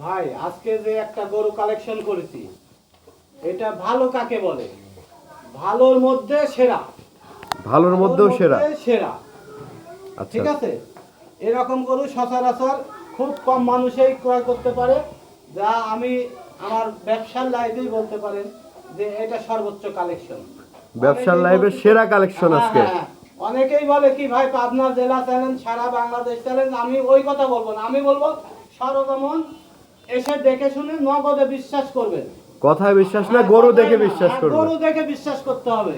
ভাই আজকে যে একটা গরু কালেকশন করেছি এটা ভালো কাকে বলে? ভালোর মধ্যে সেরা। ভালোর মধ্যেও সেরা। সেরা। আচ্ছা। ঠিক আছে? এরকম গরু সচরাচর খুব কম মানুষই ক্রয় করতে পারে যা আমি আমার ব্যবসার লাইফেই বলতে পারেন যে এটা সর্বোচ্চ কালেকশন ব্যবসার লাইভের সেরা কালেকশন আজকে। হ্যাঁ, অনেকেই বলে কি ভাই পাবনা জেলা চ্যালেঞ্জ সারা বাংলাদেশ চ্যালেঞ্জ আমি ওই কথা বলব না। আমি বলব সরগমন এসে দেখে শুনে নগদে বিশ্বাস করবেন। কথায় বিশ্বাস না গরু দেখে হ্যাঁ, বিশ্বাস করবে গরু দেখে বিশ্বাস করতে হবে।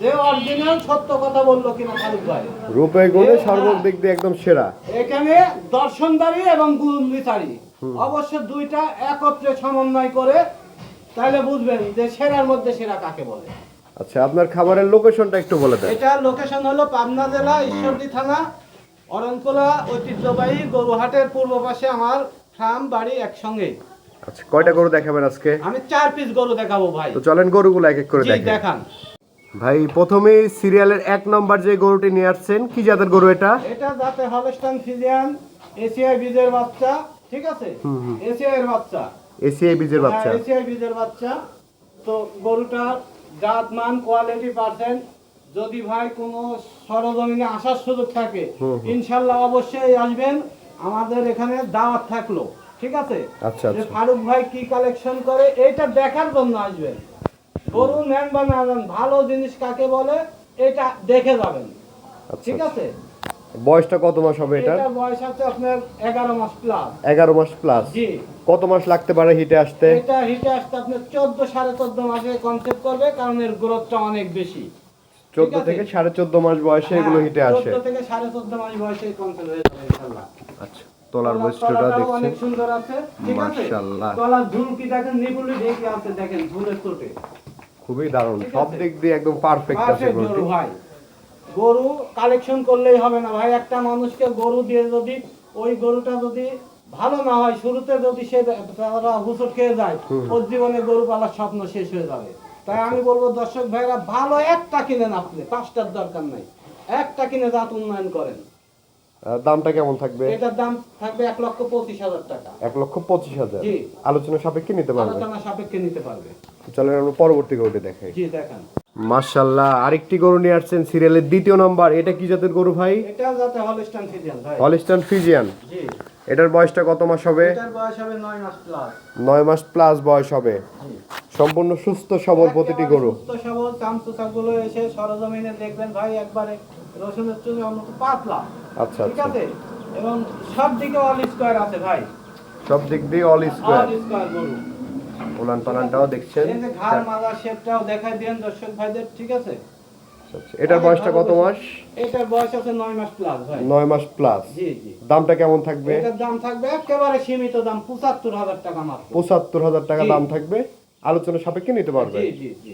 যে অরিজিনাল সত্য কথা বলল কিনা ফারুক ভাই। রূপে গুণে হ্যাঁ। সর্বদিক দিয়ে একদম সেরা। এখানে দর্শনদারি এবং গুণবিচারী অবশ্য দুইটা একত্রে সমন্বয় করে তাহলে বুঝবেন যে সেরার মধ্যে সেরা কাকে বলে। আচ্ছা আপনার খাবারের লোকেশনটা একটু বলে দেন। এটা লোকেশন হলো পাবনা জেলা ঈশ্বরদী থানা অরণকোলা ঐতিহ্যবাহী গরুহাটের পূর্ব পাশে আমার ফার্ম বাড়ি একসঙ্গে। আচ্ছা কয়টা গরু দেখাবেন আজকে? আমি চার পিস গরু দেখাবো ভাই। তো চলেন গরুগুলো এক এক করে দেখান। ভাই প্রথমেই সিরিয়ালের এক নম্বর যে গরুটি নিয়ে আসছেন কি জাতের গরু এটা? এটা এসিআই বীজের বাচ্চা ঠিক আছে? এসিআই এর বাচ্চা। এসিআই বীজের বাচ্চা। হ্যাঁ, এসিআই বীজের বাচ্চা। তো গরুটার জাত মান কোয়ালিটি পার্সেন্ট যদি ভাই কোনো সরজমিনে আসার সুযোগ থাকে ইনশাল্লাহ অবশ্যই আসবেন। আমাদের এখানে দাওয়াত থাকল ঠিক আছে? আচ্ছা, আচ্ছা। ফারুক ভাই কি কালেকশন করে এইটা দেখার জন্য আসবেন। গরু নেন বা না নেন ভালো জিনিস কাকে বলে এটা দেখে যাবেন। আচ্ছা ঠিক আছে? বয়সটা কত মাস হবে এটা এটা বয়স আছে আপনার এগারো মাস প্লাস এগারো মাস প্লাস জি। কত মাস লাগতে পারে হিটে আসতে? এটা হিটে আসতে আপনার চোদ্দ সাড়ে চোদ্দ মাসে কনসেপ্ট করবে কারণ এর গ্রোথটা অনেক বেশি। চোদ্দ ঠিক আছে। থেকে সাড়ে চোদ্দ মাস বয়সে এগুলো হিটে হ্যাঁ, আসে। চোদ্দ থেকে সাড়ে চোদ্দ মাস বয়সে কনসেপ্ট হয়ে যাবে ইনশাল্লাহ আচ্ছা তলার বৈশিষ্ট্যটা দেখছেন? অনেক সুন্দর আছে ঠিক আছে? মাশাআল্লাহ। তলার ঝুলকি দেখেন নিপুলি ঢেকে আছে দেখেন ঝুলের চোটে খুবই দারুণ সব দিক দিয়ে একদম পারফেক্ট আছে গরুটি। ভাই। গরু কালেকশন করলেই হবে না ভাই। একটা মানুষকে গরু দিয়ে যদি ওই গরুটা যদি ভালো না হয় শুরুতে যদি সে হুসুট খেয়ে যায় ওর জীবনে গরু পালার স্বপ্ন শেষ হয়ে যাবে। তাই আমি বলব দর্শক ভাইরা ভালো একটা কিনেন আপনি পাঁচটার দরকার নাই। একটা কিনে জাত উন্নয়ন করেন। দামটা কেমন থাকবে? এটার দাম থাকবে এক লক্ষ পঁচিশ হাজার টাকা। এক লক্ষ পঁচিশ হাজার? জি। আলোচনা সাপেক্ষে নিতে পারবে? আলোচনা সাপেক্ষে নিতে পারবে। চলেন আমরা পরবর্তী গরুটি দেখাই। জি দেখেন। মাশাল্লাহ আরেকটি গরু নিয়ে আসছেন সিরিয়ালের দ্বিতীয় নম্বর। এটা কি জাতের গরু ভাই? এটা যাতে হলস্টান ফিজিয়ান ভাই। Holstein Friesian. জি। এটার বয়সটা কত মাস হবে? এটার বয়স হবে নয় মাস প্লাস নয় মাস প্লাস বয়স হবে। সম্পূর্ণ সুস্থ সবল প্রতিটি গরু। সুস্থ সবল চামচুকাগুলো এসে সরজমিনে দেখবেন ভাই একবারে রসুনের চুনি অন্তত পাতলা আচ্ছা ঠিক আচ্ছা। আছে? এবং সব দিকে অল স্কোয়ার আছে ভাই। সব দিক দিয়ে অল স্কোয়ার অল স্কোয়ার গরু। ওলান পালানটাও দেখছেন। এই যে ঘাড় শেপটাও দেখাই দেন দর্শক ভাইদের ঠিক আছে? আচ্ছা, এটার বয়সটা কত মাস? এটার বয়স আছে নয় মাস প্লাস ভাই। নয় মাস প্লাস জি জি। দামটা কেমন থাকবে? এটার দাম থাকবে একেবারে সীমিত দাম পঁচাত্তর হাজার টাকা মাত্র। পঁচাত্তর হাজার টাকা দাম থাকবে। আলোচনা সাপেক্ষে নিতে পারবে। জি জি জি।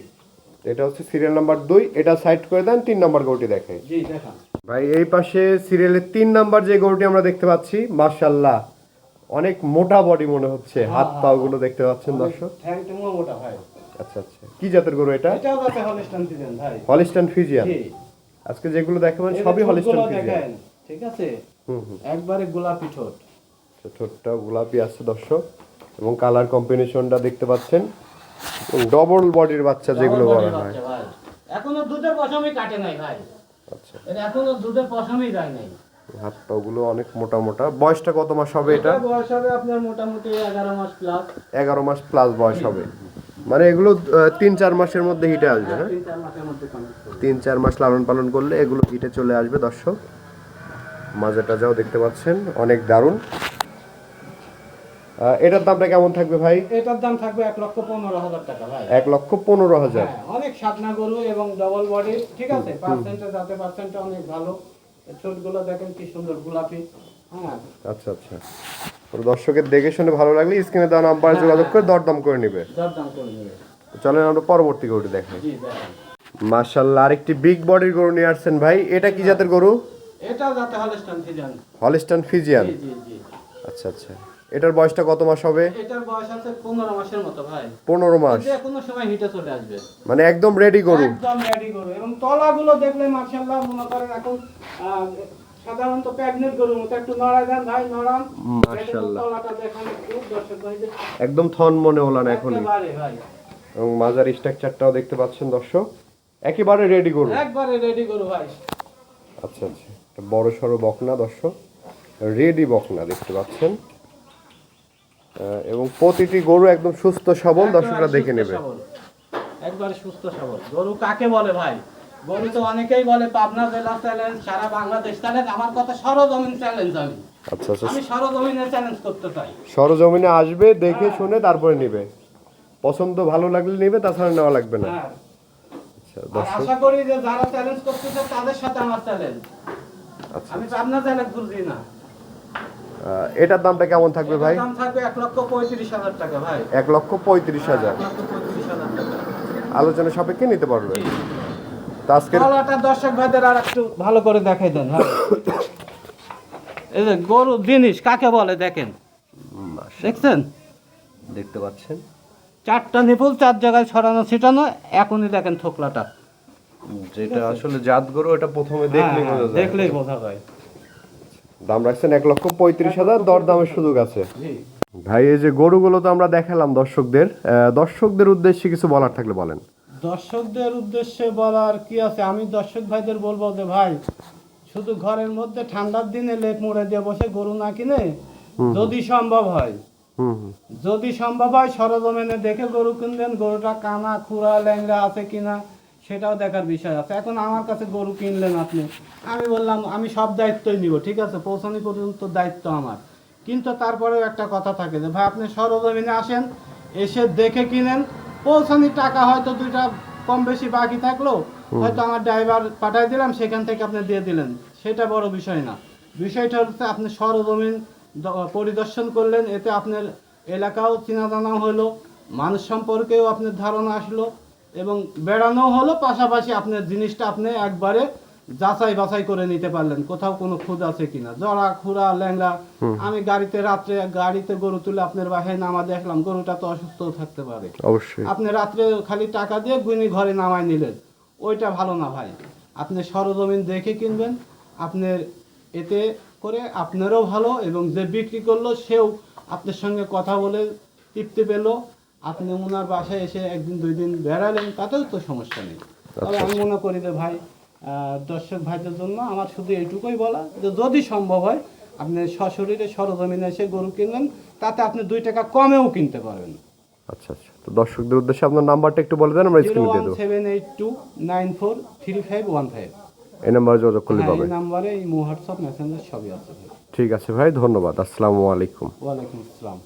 এটা হচ্ছে সিরিয়াল নাম্বার দুই। এটা সাইড করে দেন তিন নাম্বার গরুটি দেখে জি দেখান। ভাই এই পাশে সিরিয়ালের তিন নাম্বার যে গরুটি আমরা দেখতে পাচ্ছি মার্শাল্লাহ অনেক মোটা বডি মনে হচ্ছে হাত পা গুলো দেখতে পাচ্ছেন দর্শক? মোটা ভাই। আচ্ছা আচ্ছা কি জাতের গরু এটা? যাতে ভাই। হলিস্টান ফিজিয়ান আজকে যেগুলো দেখাবেন সবই হলিস্টান ফিজিয়ান ঠিক আছে? হুম হুম। একবারে গোলাপি ঠোঁট। ঠোঁটটা গোলাপি আছে দর্শক এবং কালার কম্বিনেশনটা দেখতে পাচ্ছেন ডবল বডির বাচ্চা যেগুলো বলা হয় এখনও দুধের পশমই কাটে নাই ভাই। আচ্ছা এটা এখনও দুধের পশমই যায় নাই। হাত পা অনেক মোটা মোটা। বয়সটা কত মাস হবে এটা? বয়স হবে আপনার মোটামুটি এগারো মাস প্লাস এগারো মাস প্লাস বয়স হবে। মানে এগুলো তিন চার মাসের মধ্যে হিটে আসবে হ্যাঁ তিন চার করবে। তিন চার মাস লালন পালন করলে এগুলো হিটে চলে আসবে দর্শক। মাঝে টাজাও দেখতে পাচ্ছেন অনেক দারুণ। এটার দামটা কেমন থাকবে ভাই? এটার দাম থাকবে এক লক্ষ পনেরো হাজার টাকা ভাই। এক লক্ষ পনেরো হাজার। হ্যাঁ, অনেক সাদনা গরু এবং ডবল বডি ঠিক আছে? পার্সেন্টে যাতে পার্সেন্টটা অনেক ভালো। ছোটগুলো দেখেন কি সুন্দর গোলাপি। হ্যাঁ। আচ্ছা আচ্ছা। দর্শকের দেখে শুনে ভালো লাগলে স্ক্রিনে দেওয়া নাম্বার যোগাযোগ করে দরদাম করে নিবে। দরদাম করে নেবে। চলেন আমরা পরবর্তী গরুটি দেখাই। জি দেখেন। মার্শাল্লাহ আরেকটি বিগ বডির গরু নিয়ে আসছেন ভাই। এটা কি জাতের গরু? এটাও যাতে হলস্টান ফিজান হলিস্টান ফিজিয়ান জি জি জি। আচ্ছা আচ্ছা। এটার বয়সটা কত মাস হবে? এটার বয়স আছে পনেরো মাসের মতো ভাই। পনেরো মাস। যে কোনো সময় হিটে চলে আসবে। মানে একদম রেডি গরু। একদম রেডি গরু। এবং তলাগুলো দেখলে মার্শাল্লাহ মনে করেন এখন সাধারণত প্রেগনেন্ট গরুর মতো। একটু নড়াই দেন ভাই নড়ান। মাশাআল্লাহ। তলাটা দেখান একটু দর্শক ভাইদের একদম থন মনে হলান এখনই। একেবারে ভাই। এবং মাজার স্ট্রাকচারটাও দেখতে পাচ্ছেন দর্শক। একেবারে রেডি গরু। একবারে রেডি গরু ভাই। আচ্ছা আচ্ছা। বড় সড়ো বকনা দর্শক। রেডি বকনা দেখতে পাচ্ছেন। এবং প্রতিটি গরু একদম সুস্থ সবল দর্শকরা দেখে নেবে। একবারে সুস্থ সবল। গরু কাকে বলে ভাই? গরু তো অনেকেই বলে পাবনা জেলা চ্যালেঞ্জ সারা বাংলাদেশ চ্যালেঞ্জ আমার কথা সরজমিন চ্যালেঞ্জ আমি। আচ্ছা আচ্ছা। আমি সরজমিনে চ্যালেঞ্জ করতে চাই। সরজমিনে আসবে দেখে শুনে তারপরে নিবে। পছন্দ ভালো লাগলে নিবে তাছাড়া নেওয়া লাগবে না। হ্যাঁ। আচ্ছা আশা করি যে যারা চ্যালেঞ্জ করতেছে তাদের সাথে আমার চ্যালেঞ্জ আচ্ছা আমি পাবনা চ্যালেঞ্জ বুঝি না। এটার দামটা কেমন থাকবে ভাই? দাম থাকবে এক লক্ষ পঁয়ত্রিশ হাজার টাকা ভাই। এক লক্ষ পঁয়ত্রিশ হাজার। আলোচনা সাপেক্ষে নিতে পারবে। তো আজকের দর্শক ভাইদের আর একটু ভালো করে দেখাই দেন ভাই এই যে গরু জিনিস কাকে বলে দেখেন? দেখছেন? দেখতে পাচ্ছেন? চারটা নিপুল চার জায়গায় ছড়ানো ছিটানো এখনই দেখেন থোকলাটা। যেটা আসলে জাত গরু এটা প্রথমে দেখলেই হ্যাঁ, বোঝা যায়। দেখলেই বোঝা যায়। দাম রাখছেন এক লক্ষ পঁয়ত্রিশ হাজার দর দামের সুযোগ আছে। ভাই এই যে গরুগুলো তো আমরা দেখালাম দর্শকদের দর্শকদের উদ্দেশ্যে কিছু বলার থাকলে বলেন। দর্শকদের উদ্দেশ্যে বলার কি আছে? আমি দর্শক ভাইদের বলব যে ভাই শুধু ঘরের মধ্যে ঠান্ডার দিনে লেপ মুড়ে দিয়ে বসে গরু না কিনে যদি সম্ভব হয়। যদি সম্ভব হয় সরজমিনে দেখে গরু কিনবেন। গরুটা কানা খুরা ল্যাংড়া আছে কিনা? সেটাও দেখার বিষয় আছে। এখন আমার কাছে গরু কিনলেন আপনি আমি বললাম আমি সব দায়িত্বই নিব ঠিক আছে? পৌঁছানি পর্যন্ত দায়িত্ব আমার। কিন্তু তারপরেও একটা কথা থাকে যে ভাই আপনি সরজমিনে আসেন এসে দেখে কিনেন পৌঁছানি টাকা হয়তো দুইটা কম বেশি বাকি থাকল হয়তো আমার ড্রাইভার পাঠাই দিলাম সেখান থেকে আপনি দিয়ে দিলেন। সেটা বড় বিষয় না। বিষয়টা হচ্ছে আপনি সরজমিন পরিদর্শন করলেন এতে আপনার এলাকাও চেনা জানা হলো মানুষ সম্পর্কেও আপনার ধারণা আসলো এবং বেড়ানো হলো পাশাপাশি আপনার জিনিসটা আপনি একবারে যাচাই বাছাই করে নিতে পারলেন। কোথাও কোনো খুদ আছে কিনা? জরা খুরা ল্যাংড়া। আমি গাড়িতে রাত্রে গাড়িতে গরু তুলে আপনার বাসায় নামা দেখলাম গরুটা তো অসুস্থও থাকতে পারে। অবশ্যই। আপনি রাত্রে খালি টাকা দিয়ে গুনি ঘরে নামায় নিলেন। ওইটা ভালো না ভাই। আপনি সরজমিন দেখে কিনবেন। আপনার এতে করে আপনারও ভালো এবং যে বিক্রি করল সেও আপনার সঙ্গে কথা বলে তৃপ্তি পেল। আপনি ওনার বাসায় এসে একদিন দুই দিন বেড়ালেন তাতেও তো সমস্যা নেই। তবে আমি মনে করি যে ভাই দর্শক ভাইদের জন্য আমার শুধু এইটুকুই বলা যে যদি সম্ভব হয় আপনি সশরীরে সরজমিনে এসে গরু কিনবেন তাতে আপনি দুই টাকা কমেও কিনতে পারবেন। আচ্ছা আচ্ছা। তো দর্শকদের উদ্দেশ্যে আপনার নাম্বারটা একটু বলে দেন আমরা স্ক্রিনে দিয়ে দেবো। Seven eight two nine four three five one five. এই নাম্বারে যোগাযোগ করলে হ্যাঁ, পাবে এই নাম্বারে এই হোয়াটসঅ্যাপ মেসেঞ্জার সবই আছে। ঠিক আছে ভাই ধন্যবাদ। আসসালামু আলাইকুম। ওয়ালাইকুম আসসালাম।